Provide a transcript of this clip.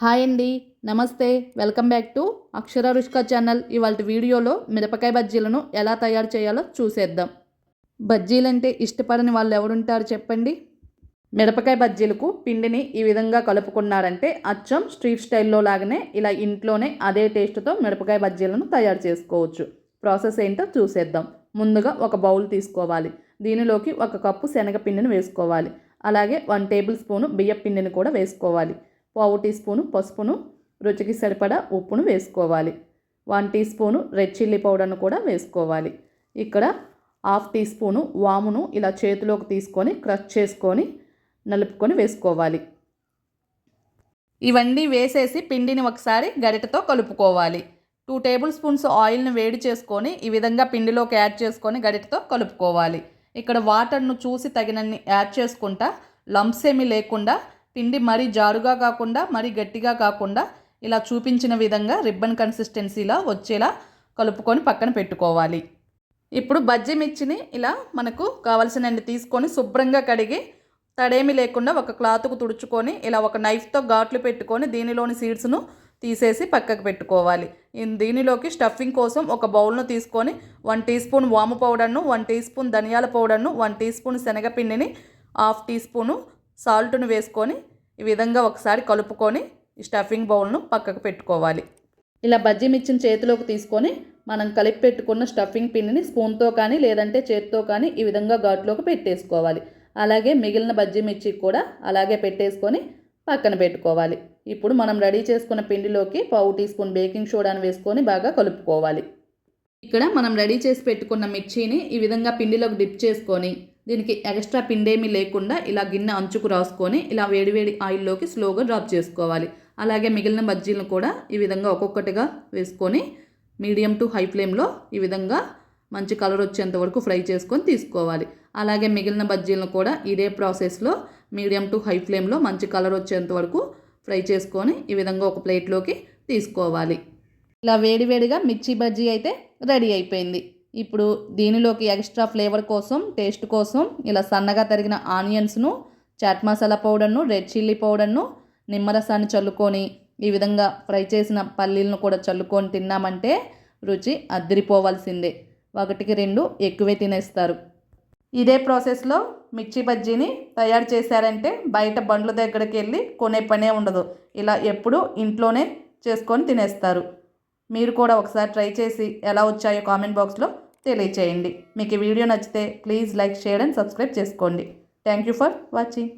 Hi అండి నమస్తే. Welcome back to Akshara Rushka channel. ఇవాళ వీడియోలో మిరపకాయ బజ్జీలను ఎలా తయారు చేయాలో చూసేద్దాం. బజ్జీలంటే ఇష్టపడని వాళ్ళు ఎవరుంటారు చెప్పండి? మిరపకాయ బజ్జీలకు పిండిని ఈ విధంగా కలుపుకున్నారంటే అచ్చం స్ట్రీట్ స్టైల్లో లాగానే ఇలా ఇంట్లోనే అదే టేస్ట్తో మిరపకాయ బజ్జీలను తయారు చేసుకోవచ్చు. ప్రాసెస్ ఏంటో చూసేద్దాం. ముందుగా ఒక బౌల్ తీసుకోవాలి. దీనిలోకి ఒక కప్పు శనగపిండిని వేసుకోవాలి. అలాగే వన్ టేబుల్ స్పూను బియ్య పిండిని కూడా వేసుకోవాలి. పావు టీ స్పూను పసుపును రుచికి సరిపడా ఉప్పును వేసుకోవాలి. One teaspoon red chilli పౌడర్ను కూడా వేసుకోవాలి. ఇక్కడ హాఫ్ టీ స్పూను వామును ఇలా చేతిలోకి తీసుకొని క్రష్ చేసుకొని నలుపుకొని వేసుకోవాలి. ఇవన్నీ వేసేసి పిండిని ఒకసారి గరిటతో కలుపుకోవాలి. టూ టేబుల్ స్పూన్స్ ఆయిల్ని వేడి చేసుకొని ఈ విధంగా పిండిలోకి యాడ్ చేసుకొని గరిటతో కలుపుకోవాలి. ఇక్కడ వాటర్ను చూసి తగినన్ని యాడ్ చేసుకుంటా లంప్స్ ఏమీ లేకుండా పిండి మరీ జారుగా కాకుండా మరీ గట్టిగా కాకుండా ఇలా చూపించిన విధంగా రిబ్బన్ కన్సిస్టెన్సీలో వచ్చేలా కలుపుకొని పక్కన పెట్టుకోవాలి. ఇప్పుడు బజ్జీ మిర్చిని ఇలా మనకు కావలసినన్ని తీసుకొని శుభ్రంగా కడిగి తడేమి లేకుండా ఒక క్లాత్కు తుడుచుకొని ఇలా ఒక నైఫ్తో ఘాట్లు పెట్టుకొని దీనిలోని సీడ్స్ను తీసేసి పక్కకు పెట్టుకోవాలి. దీనిలోకి స్టఫింగ్ కోసం ఒక బౌల్ను తీసుకొని వన్ టీ స్పూన్ వాము పౌడర్ను వన్ టీ స్పూన్ ధనియాల పౌడర్ను వన్ టీ స్పూన్ శనగపిండిని హాఫ్ టీ స్పూను సాల్ట్ను వేసుకొని ఈ విధంగా ఒకసారి కలుపుకొని ఈ స్టఫింగ్ బౌల్ను పక్కకు పెట్టుకోవాలి. ఇలా బజ్జీ మిర్చిని చేతిలోకి తీసుకొని మనం కలిపి పెట్టుకున్న స్టఫింగ్ పిండిని స్పూన్తో కానీ లేదంటే చేతితో కానీ ఈ విధంగా ఘాట్లోకి పెట్టేసుకోవాలి. అలాగే మిగిలిన బజ్జీ మిర్చి కూడా అలాగే పెట్టేసుకొని పక్కన పెట్టుకోవాలి. ఇప్పుడు మనం రెడీ చేసుకున్న పిండిలోకి పావు టీ స్పూన్ బేకింగ్ సోడాను వేసుకొని బాగా కలుపుకోవాలి. ఇక్కడ మనం రెడీ చేసి పెట్టుకున్న మిర్చిని ఈ విధంగా పిండిలోకి డిప్ చేసుకొని దీనికి ఎక్స్ట్రా పిండేమీ లేకుండా ఇలా గిన్నె అంచుకు రాసుకొని ఇలా వేడివేడి ఆయిల్లోకి స్లోగా డ్రాప్ చేసుకోవాలి. అలాగే మిగిలిన బజ్జీలను కూడా ఈ విధంగా ఒక్కొక్కటిగా వేసుకొని మీడియం టు హై ఫ్లేమ్లో ఈ విధంగా మంచి కలర్ వచ్చేంత వరకు ఫ్రై చేసుకొని తీసుకోవాలి. అలాగే మిగిలిన బజ్జీలను కూడా ఇదే ప్రాసెస్లో మీడియం టు హై ఫ్లేమ్లో మంచి కలర్ వచ్చేంత వరకు ఫ్రై చేసుకొని ఈ విధంగా ఒక ప్లేట్లోకి తీసుకోవాలి. ఇలా వేడివేడిగా మిర్చి బజ్జీ అయితే రెడీ అయిపోయింది. ఇప్పుడు దీనిలోకి ఎక్స్ట్రా ఫ్లేవర్ కోసం టేస్ట్ కోసం ఇలా సన్నగా తరిగిన ఆనియన్స్ను చాట్ మసాలా పౌడర్ను రెడ్ చిల్లీ పౌడర్ను నిమ్మరసాన్ని చల్లుకొని ఈ విధంగా ఫ్రై చేసిన పల్లీలను కూడా చల్లుకొని తిన్నామంటే రుచి అద్దరిపోవాల్సిందే ఒకటికి రెండు ఎక్కువే తినేస్తారు. ఇదే ప్రాసెస్లో మిర్చి బజ్జీని తయారు చేశారంటే బయట బండ్ల దగ్గరికి వెళ్ళి కొనే పనే ఉండదు. ఇలా ఎప్పుడూ ఇంట్లోనే చేసుకొని తినేస్తారు. మీరు కూడా ఒకసారి ట్రై చేసి ఎలా వచ్చాయో కామెంట్ బాక్స్లో తెలియచేయండి. మీకు ఈ వీడియో నచ్చితే please like share and subscribe చేసుకోండి. Thank you for watching.